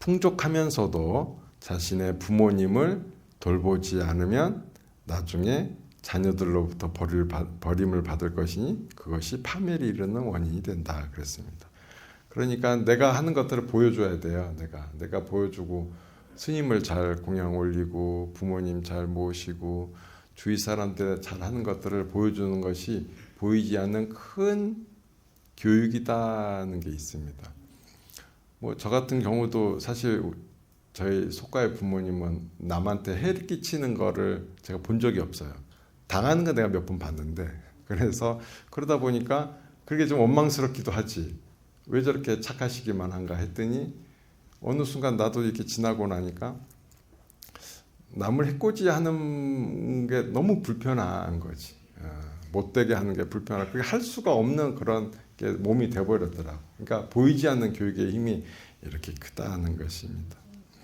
풍족하면서도 자신의 부모님을 돌보지 않으면 나중에 자녀들로부터 버림을 받을 것이니 그것이 파멸이 이르는 원인이 된다 그랬습니다. 그러니까 내가 하는 것들을 보여줘야 돼요. 내가 내가 보여주고 스님을 잘 공양 올리고 부모님 잘 모시고 주위 사람들 잘 하는 것들을 보여주는 것이 보이지 않는 큰 교육이다는 게 있습니다. 뭐 저 같은 경우도 사실 저희 속가의 부모님은 남한테 해를 끼치는 거를 제가 본 적이 없어요. 당하는 거 내가 몇 번 봤는데 그래서 그러다 보니까 그게 좀 원망스럽기도 하지. 왜 저렇게 착하시기만 한가 했더니 어느 순간 나도 이렇게 지나고 나니까 남을 해코지 하는 게 너무 불편한 거지. 어, 못되게 하는 게 불편하고 그게 할 수가 없는 그런 게 몸이 돼버렸더라고. 그러니까 보이지 않는 교육의 힘이 이렇게 크다는 것입니다.